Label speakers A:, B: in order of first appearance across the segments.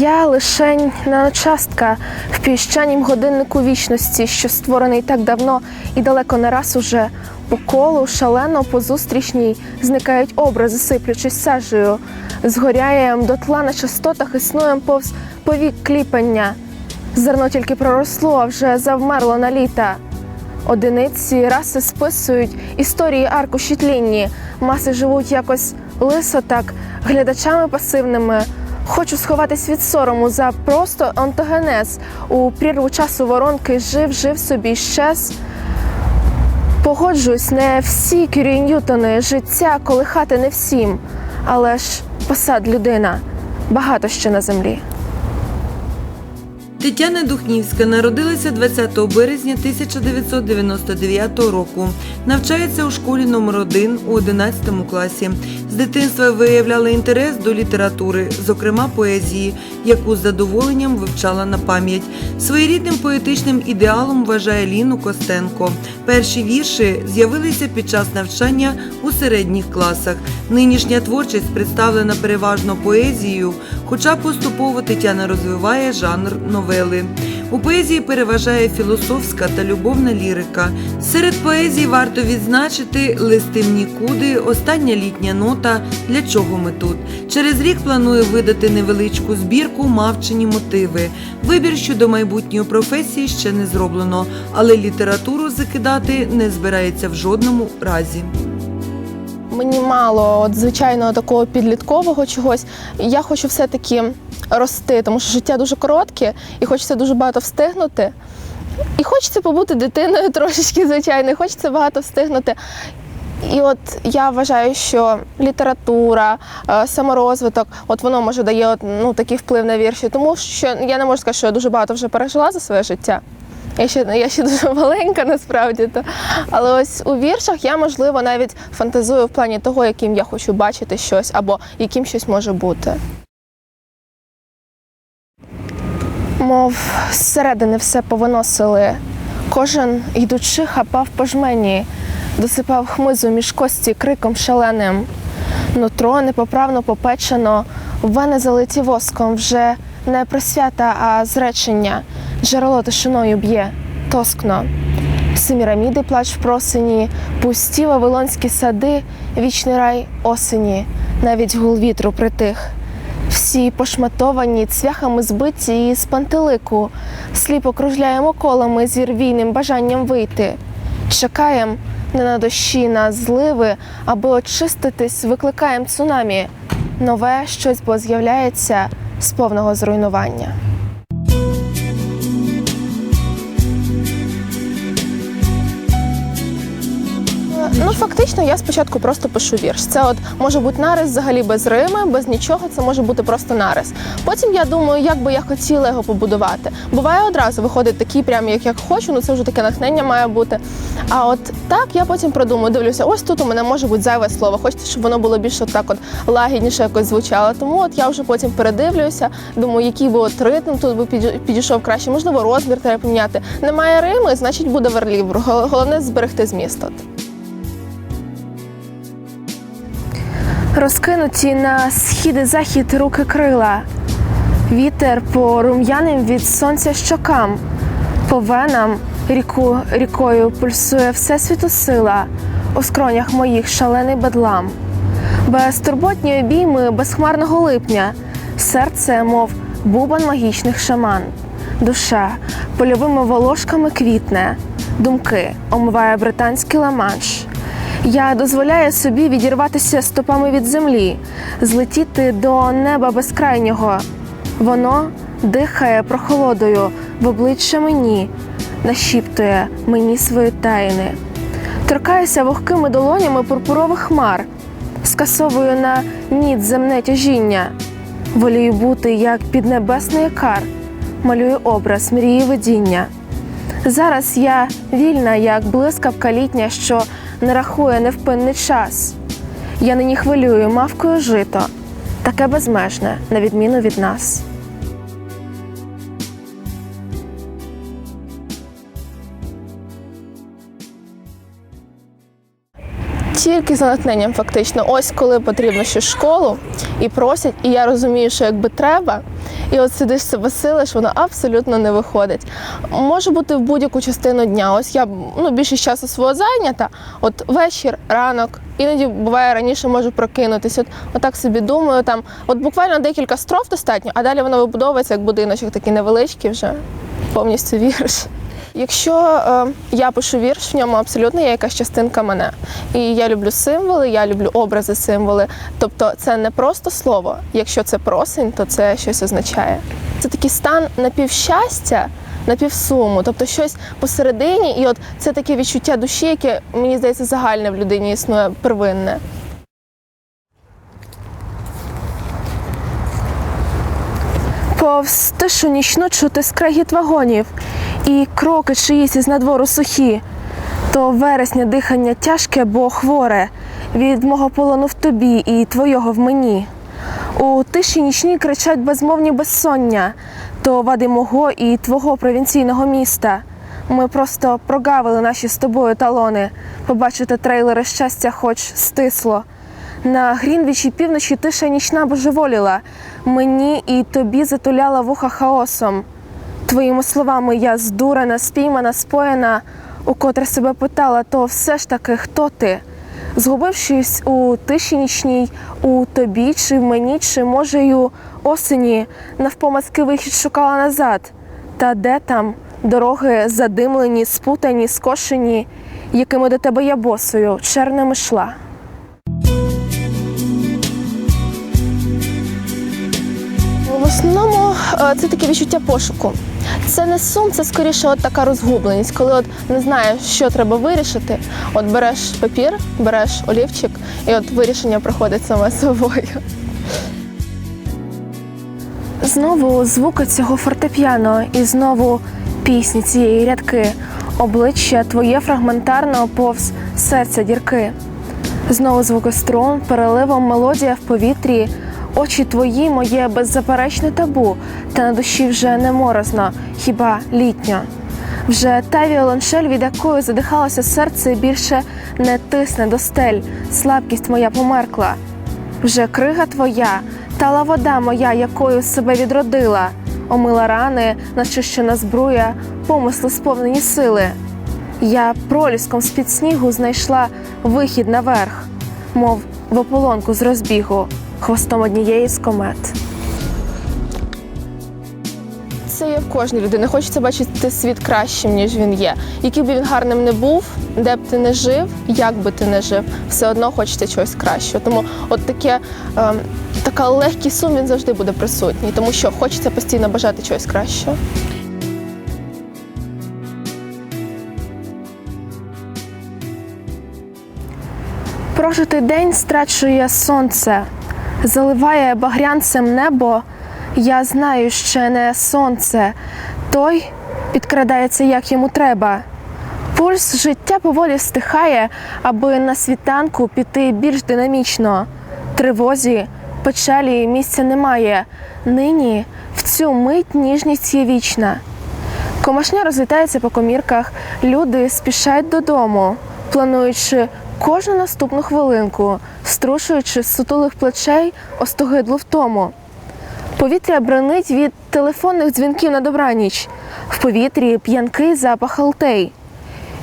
A: Я лишень наночастка в піщанім годиннику вічності, що створений так давно і далеко не раз уже. По колу шалено по зустрічній зникають образи, сиплючись сажею. Згоряєм дотла на частотах існуєм повз повік кліпання. Зерно тільки проросло, а вже завмерло на літа. Одиниці раси списують історії аркуші тлінні, маси живуть якось лисо так, глядачами пасивними. Хочу сховатись від сорому за просто онтогенез. У прірву часу воронки жив, жив собі, щез. Погоджуюсь, не всі Кюрі Ньютони, життя колихати не всім, але ж посад людина багато ще на землі.
B: Тетяна Духнівська народилася 20 березня 1999 року. Навчається у школі номер 1 у 11 класі. Дитинства виявляла інтерес до літератури, зокрема поезії, яку з задоволенням вивчала на пам'ять. Своєрідним поетичним ідеалом вважає Ліну Костенко. Перші вірші з'явилися під час навчання у середніх класах. Нинішня творчість представлена переважно поезією, хоча поступово Тетяна розвиває жанр новели. У поезії переважає філософська та любовна лірика. Серед поезії варто відзначити листи нікуди, остання літня нота. Для чого ми тут? Через рік планує видати невеличку збірку Мавчені мотиви. Вибір щодо майбутньої професії ще не зроблено, але літературу закидати не збирається в жодному разі.
A: Мені мало от звичайного такого підліткового чогось. Я хочу все-таки рости, тому що життя дуже коротке і хочеться дуже багато встигнути. І хочеться побути дитиною трошечки, звичайно, і хочеться багато встигнути. І от я вважаю, що література, е, саморозвиток, от воно може дає от, ну, такий вплив на вірші. Тому що я не можу сказати, що я дуже багато вже пережила за своє життя. Я ще, я ще дуже маленька насправді. То. Але ось у віршах я, можливо, навіть фантазую в плані того, яким я хочу бачити щось або яким щось може бути. Мов зсередини все повиносили. Кожен, йдучи, хапав по жмені, досипав хмизу між кості криком шаленим. Нутро непоправно попечено, вени залиті воском вже не присвята, а зречення. Джерело тишиною б'є, тоскно. Семіраміди плач в просині, пусті вавилонські сади, вічний рай осені, навіть гул вітру притих. Всі пошматовані, цвяхами збиті і з пантелику, сліпо кружляємо колами з вірвійним бажанням вийти. Чекаєм не на дощі, на зливи, аби очиститись, викликаємо цунамі. Нове щось бо з'являється з повного зруйнування. Фактично, я спочатку просто пишу вірш. Це от може бути нарис взагалі без рими, без нічого. Це може бути просто нарис. Потім я думаю, як би я хотіла його побудувати. Буває одразу виходить такий, прям як я хочу. Ну це вже таке натхнення має бути. А от так я потім продумую, дивлюся, ось тут у мене може бути зайве слово. Хочеться, щоб воно було більш так, от лагідніше якось звучало. Тому от я вже потім передивлюся, думаю, який би от ритм тут би підійшов краще. Можливо, розмір треба поміняти. Немає рими, значить буде верлів. Головне зберегти зміст. От. Розкинуті на схід і захід руки крила, вітер по рум'яним від сонця щокам, по венам ріку рікою пульсує всесвіту сила, у скронях моїх шалений бедлам. Безтурботні обійми безхмарного липня, серце, мов бубон магічних шаман, душа польовими волошками квітне, думки омиває британський ламанш. Я дозволяю собі відірватися стопами від землі, злетіти до неба безкрайнього. Воно дихає прохолодою в обличчя мені, нашіптує мені свої тайни. Торкаюся вогкими долонями пурпурових хмар, скасовую на ніт земне тяжіння. Волію бути як піднебесний якар, малюю образ мрії видіння. Зараз я вільна, як блискавка літня, що не рахує невпинний час. Я нині хвилюю мавкою жито, таке безмежне, на відміну від нас. Тільки за натхненням, фактично, ось коли потрібно ще школу і просять, і я розумію, що якби треба. І от сидиш себе силиш, воно абсолютно не виходить. Може бути в будь-яку частину дня. Ось я ну, більшість часу свого зайнята, от вечір, ранок, іноді буває раніше можу прокинутися. От, отак собі думаю, там, от буквально декілька строф достатньо, а далі воно вибудовується як будиночок такий невеличкий вже, повністю вірш. Якщо е, я пишу вірш, в ньому абсолютно є якась частинка мене. І я люблю символи, я люблю образи символи. Тобто це не просто слово. Якщо це просень, то це щось означає. Це такий стан напівщастя, напівсуму, тобто щось посередині, і от це таке відчуття душі, яке мені здається загальне в людині існує первинне. Повз тишу нічну чути скрегіт вагонів і кроки чиїсь із надвору сухі. То вересня дихання тяжке, бо хворе від мого полону в тобі і твого в мені. У тиші нічній кричать безмовні безсоння, то вади мого і твого провінційного міста. Ми просто прогавили наші з тобою талони, побачити трейлери щастя, хоч стисло. На Грінвічі півночі тиша нічна божеволіла, мені і тобі затуляла вуха хаосом. Твоїми словами я здурена, спіймана, споєна, укотре себе питала, то все ж таки хто ти? Згубившись у тиші нічній, у тобі, чи в мені, чи може й у осені, навпомацки вихід шукала назад. Та де там дороги задимлені, спутані, скошені, якими до тебе я босою, черними йшла. В основному е, це таке відчуття пошуку. Це не сум, це скоріше от така розгубленість, коли от не знаєш, що треба вирішити. От береш папір, береш олівчик, і от вирішення приходить саме собою. Знову звуки цього фортепіано і знову пісні цієї рядки, обличчя твоє фрагментарно повз серця дірки. Знову звуки струн, переливом мелодія в повітрі, очі твої, моє беззаперечне табу, та на душі вже не морозно, хіба літньо. Вже та віолончель, від якої задихалося серце, більше не тисне до стель, слабкість моя померкла. Вже крига твоя, тала вода моя, якою себе відродила, омила рани, начищена збруя, помисли сповнені сили. Я проліском з-під снігу знайшла вихід наверх, мов в ополонку з розбігу, хвостом однієї з комет. Це є в кожній людини. Хочеться бачити світ кращим, ніж він є. Який би він гарним не був, де б ти не жив, як би ти не жив, все одно хочеться чогось кращого. Тому от таке, ем, така легкий сум він завжди буде присутній, тому що хочеться постійно бажати чогось кращого. Прожитий день страчує сонце, заливає багрянцем небо. Я знаю, ще не сонце. Той підкрадається, як йому треба. Пульс життя поволі стихає, аби на світанку піти більш динамічно. Тривозі, печалі місця немає. Нині в цю мить ніжність є вічна. Комашня розлітається по комірках, люди спішають додому, плануючи кожну наступну хвилинку, струшуючи з сутулих плечей остогидлу втому. Повітря бренить від телефонних дзвінків на добраніч. В повітрі п'янкий запах алтей.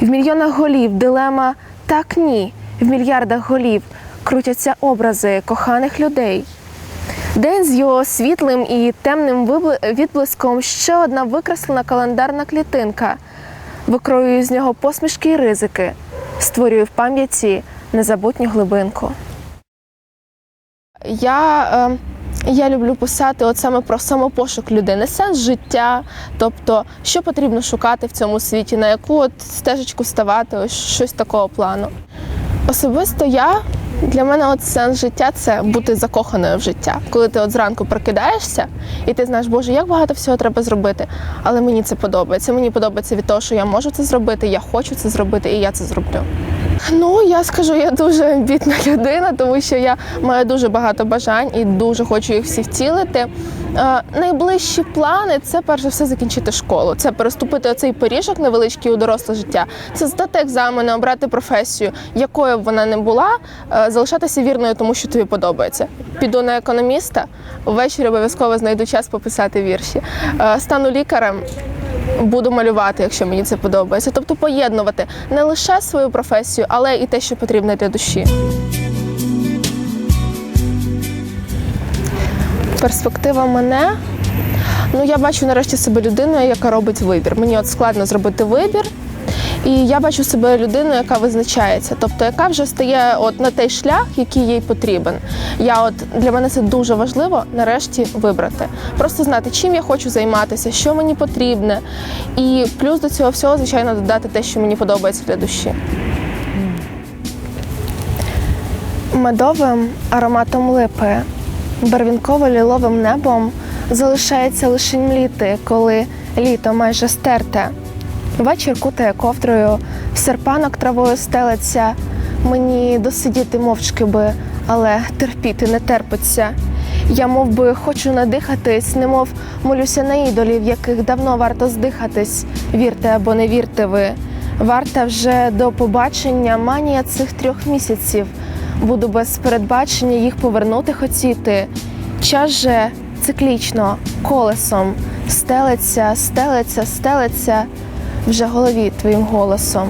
A: В мільйонах голів дилема так ні. В мільярдах голів крутяться образи коханих людей. День з його світлим і темним відблиском ще одна викреслена календарна клітинка. Викроюю з нього посмішки і ризики, створюю в пам'яті незабутню глибинку. Я, е, я люблю писати от саме про самопошук людини, сенс життя, тобто, що потрібно шукати в цьому світі, на яку от стежечку ставати, ось щось такого плану. Особисто я для мене от сенс життя це бути закоханою в життя. Коли ти от зранку прокидаєшся, і ти знаєш, Боже, як багато всього треба зробити, але мені це подобається. Мені подобається від того, що я можу це зробити, я хочу це зробити, і я це зроблю. Ну, я скажу, я дуже амбітна людина, тому що я маю дуже багато бажань і дуже хочу їх всі втілити. Е, найближчі плани це перш за все закінчити школу. Це переступити оцей поріжок невеличкий у доросле життя. Це здати екзамени, обрати професію, якою б вона не була, е, залишатися вірною тому, що тобі подобається. Піду на економіста, ввечері обов'язково знайду час пописати вірші. Е, стану лікарем. Буду малювати, якщо мені це подобається. Тобто поєднувати не лише свою професію, але і те, що потрібно для душі. Перспектива мене. Ну, я бачу нарешті себе людиною, яка робить вибір. Мені от складно зробити вибір. І я бачу себе людиною, яка визначається, тобто яка вже стає от на той шлях, який їй потрібен. Я от для мене це дуже важливо нарешті вибрати. Просто знати, чим я хочу займатися, що мені потрібне. І плюс до цього всього, звичайно, додати те, що мені подобається для душі. Медовим ароматом липи, барвінково-ліловим небом залишається лише мліти, коли літо майже стерте. Вечір кутає ковдрою, серпанок травою стелиться. Мені досидіти мовчки би, але терпіти не терпиться. Я мов би хочу надихатись, немов молюся на ідолів, яких давно варто здихатись. Вірте або не вірте ви. Варта вже до побачення манія цих трьох місяців. Буду без передбачення їх повернути хотіти. Час же циклічно, колесом стелиться, стелиться, стелиться вже голові твоїм голосом,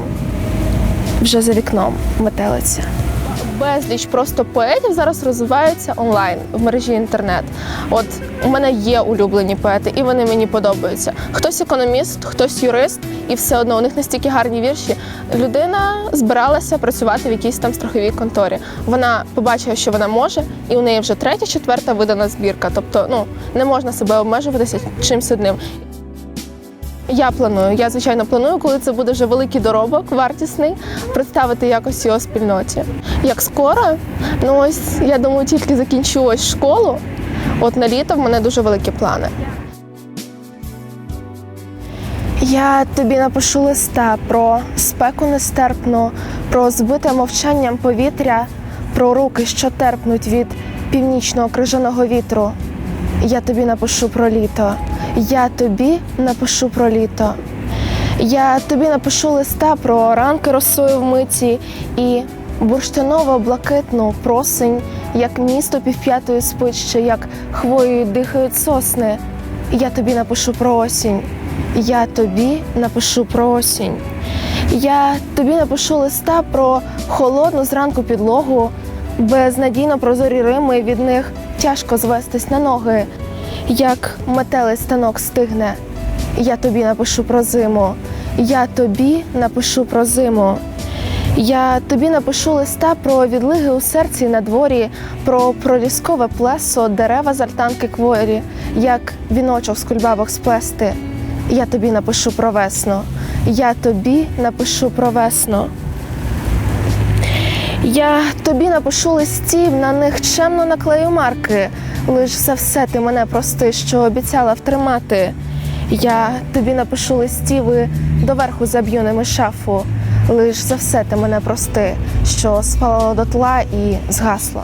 A: вже за вікном метелиться. Безліч просто поетів зараз розвиваються онлайн в мережі інтернет. От у мене є улюблені поети, і вони мені подобаються. Хтось економіст, хтось юрист, і все одно у них настільки гарні вірші. Людина збиралася працювати в якійсь там страховій конторі. Вона побачила, що вона може, і у неї вже третя, четверта видана збірка. Тобто, ну не можна себе обмежуватися чимсь одним. Я планую. Я звичайно планую, коли це буде вже великий доробок, вартісний, представити якось його спільноті. Як скоро, ну ось я думаю, тільки закінчу ось школу. От на літо в мене дуже великі плани. Я тобі напишу листа про спеку нестерпну, про збите мовчанням повітря, про руки, що терпнуть від північного крижаного вітру. Я тобі напишу про літо. Я тобі напишу про літо. Я тобі напишу листа про ранки росою миті і бурштиново блакитну просень, як місто півп'ятої спить як хвоєю дихають сосни. Я тобі напишу про осінь. Я тобі напишу про осінь. Я тобі напишу листа про холодну зранку підлогу, безнадійно прозорі рими, від них тяжко звестись на ноги. Як метелець станок стигне, я тобі напишу про зиму. Я тобі напишу про зиму. Я тобі напишу листа про відлиги у серці на дворі, про проліскове плесо, дерева з альтанки кворі, як віночок з кульбабок сплести. Я тобі напишу про весну. Я тобі напишу про весну. Я тобі напишу листів, на них чемно наклею марки. Лиш за все ти мене прости, що обіцяла втримати. Я тобі напишу листів і доверху заб'ю ними шафу. Лиш за все ти мене прости, що спала дотла і згасла.